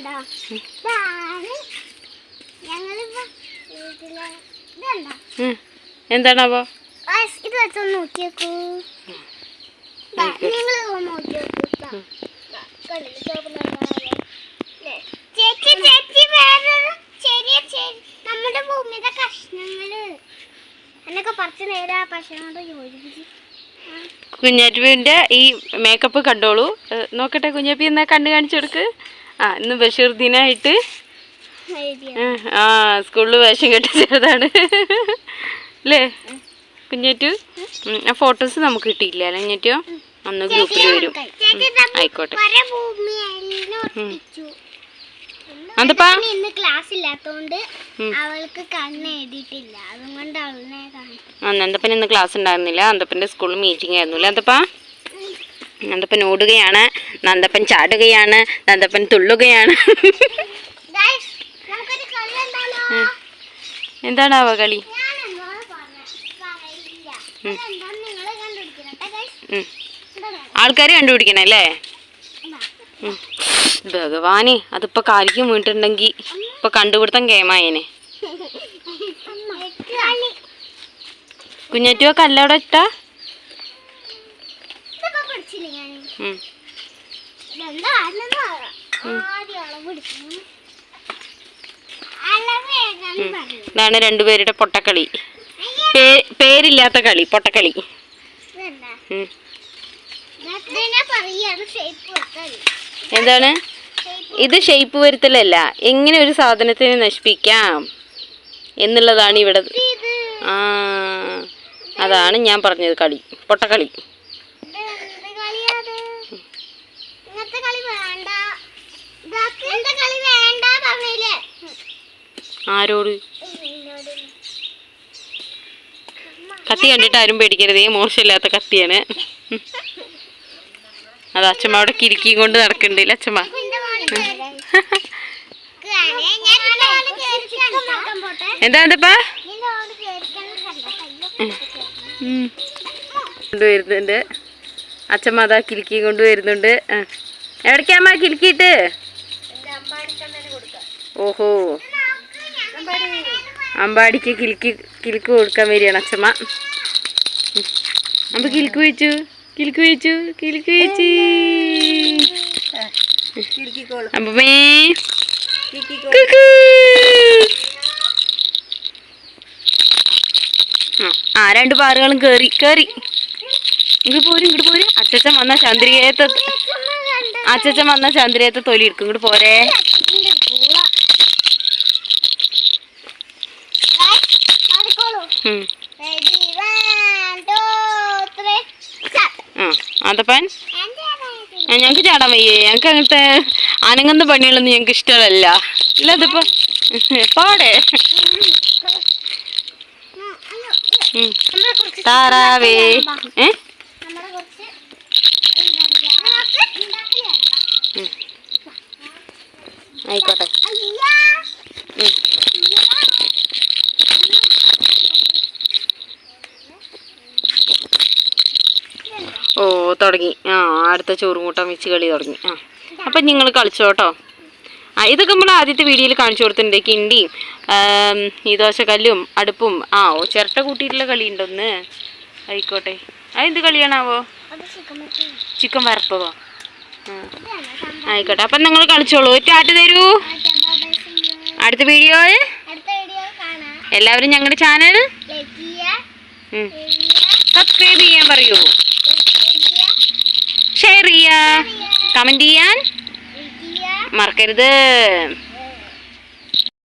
കണ്ടോ? ഇതാണ്. ഞങ്ങളിപ്പോ വീട്ടിലെ ഇത് കണ്ടോ ഉം. എന്താണാവോ? ഇത് വെച്ചൊന്ന് നിങ്ങൾ നോക്കി നോക്കൂ ദാ, ദാ, കണ്ടില്ലേ? ചുവപ്പ് നിറമാണല്ലോ. ല്ലേ? ചേച്ചി ചേച്ചി വേറൊരു ചെറിയ ചെറി- നമ്മുടെ ഭൂമിയുടെ കഷ്ണങ്ങൾ. എന്നൊക്കെ പറിച്ച് നേരെ ആ കഷ്ണങ്ങളോട് യോജിപ്പിച്ച്. ആ, കുഞ്ഞാറ്റുവിന്റെ ഈ മേക്കപ്പ് കണ്ടോളൂ. നോക്കട്ടെ കുഞ്ഞാപ്പി എന്നാ കണ്ണ് കാണിച്ചു കൊടുക്ക്. ആ ഇന്ന് ബഷീർ ദിനായിട്ട് ആ സ്കൂളിൽ വേഷം കെട്ടി ചെറുതാണ്. അല്ലേ കുഞ്ഞേറ്റു? ആ ഫോട്ടോസ് നമുക്ക് കിട്ടിയില്ല? അല്ലേ കുഞ്ഞാറ്റു? അന്ന് ഗ്രൂപ്പിൽ വരും. ആയിക്കോട്ടെ. ഇന്ന് ക്ലാസ് ഇല്ലാത്തോണ്ട് അവൾക്ക് കണ്ണ് എഴുതിയിട്ടില്ല. അതുകൊണ്ട് കാണും. ആ ഇന്ന് ക്ലാസ് ഉണ്ടായിരുന്നില്ല. നന്ദപ്പന്റെ സ്കൂളിൽ മീറ്റിംഗ് ആയിരുന്നു. അല്ലേ അന്തപ്പൻ ഓടുകയാണ്. നന്ദപ്പൻ ചാടുകയാണ് നന്ദപ്പൻ തുള്ളുകയാണ്. എന്താണാവോ കളി നിങ്ങൾ കണ്ടുപിടിക്കണം ആൾക്കാർ അല്ലേ. ഭഗവാനെ അതിപ്പോ കാലിക്ക് വീണിട്ടുണ്ടെങ്കിൽ ഇപ്പൊ കണ്ടുപിടുത്തം കേമായനെ. കുഞ്ഞറ്റുവ കല്ലവിടെ ഇട്ടാ? ഇതാണ് രണ്ടുപേരുടെ പൊട്ടക്കളി. പേരില്ലാത്ത കളി പൊട്ടക്കളി. എന്താണ്? ഇത് ഷേപ്പ് വരുത്തലല്ല. എങ്ങനെ ഒരു സാധനത്തിനെ നശിപ്പിക്കാം എന്നുള്ളതാണ് ഇവിടെ ആ അതാണ് ഞാൻ പറഞ്ഞത് കളി പൊട്ടക്കളി ഇത് എന്ത് കളിയാത് ഇങ്ങനത്തെ കളി വേണ്ട ഇതാക്ക് ഇങ്ങനത്തെ കളി വേണ്ട പറഞ്ഞില്ലേ ആരോട് കത്തി കണ്ടിട്ട് ആരും പേടിക്കരുതേ മോശമില്ലാത്ത കത്തിയാണ്. അത് അച്ഛമ്മ അവിടെ കിരിക്കിയും കൊണ്ട് നടക്കണ്ടില്ല അച്ഛമ്മ. എന്താ എന്തപ്പാ. കൊണ്ടുവരുന്നുണ്ട് അച്ഛമ്മ അതാ കിലുക്കി കൊണ്ടുവരുന്നുണ്ട്. എവിടേക്കാമ്മ കൊടുക്കാം. ഓഹോ. അമ്പാടിക്ക് കിൽക്ക് കിൽക്ക് കൊടുക്കാൻ വരികയാണ് അച്ഛമ്മ അമ്പ കിൽക്ക് വെച്ചു കിൽക്ക് വെച്ചു കിൽക്ക് വെച്ചു അമ്പമേ. ആ, രണ്ട് പാറുകളും കേറി കേറി ഇങ്ങോട്ട് പോരും ഇങ്ങോട്ട് പോരും അച്ഛൻ വന്ന ചന്ദ്രികയത്തെ അച്ഛൻ? വന്ന ചന്ദ്രികയത്തെ തൊലി എടുക്കും ഇങ്ങോട്ട് പോരേ അതപ്പൻ ഞങ്ങക്ക് ചാടാൻ വയ്യേ. ഞങ്ങക്ക് അങ്ങനത്തെ അനങ്ങുന്ന പണികളൊന്നും ഞങ്ങക്ക് ഇഷ്ടമല്ല. ഇല്ല അതിപ്പോ പോടെ. താറാവേ. ഏ. ആയിക്കോട്ടെ. തുടങ്ങി. ആ അടുത്ത ചോറും കൂട്ടം വെച്ച് കളി തുടങ്ങി. ആ അപ്പം നിങ്ങൾ കളിച്ചോ കേട്ടോ ആ ഇതൊക്കെ നമ്മൾ ആദ്യത്തെ വീഡിയോയിൽ കാണിച്ചു കൊടുത്തിട്ടുണ്ട്. കിണ്ടിയും ഈ ദോശക്കല്ലും അടുപ്പും ആ ഓ ചിരട്ട കൂട്ടിയിട്ടുള്ള കളി ഉണ്ടൊന്ന് ആയിക്കോട്ടെ. ആ എന്ത് കളിയാണാവോ? ചിക്കൻ വരപ്പതോ. ആയിക്കോട്ടെ. അപ്പം നിങ്ങൾ കളിച്ചോളൂ. ടാറ്റ് തരൂ. അടുത്ത വീഡിയോയിൽ എല്ലാവരും ഞങ്ങളുടെ ചാനൽ. സബ്സ്ക്രൈബ് ചെയ്യാൻ പറയൂ സബ്സ്ക്രൈബ് ചെയ്യുക ഷെയർ ചെയ്യാൻ കമന്റ് ചെയ്യാൻ മറക്കരുത്.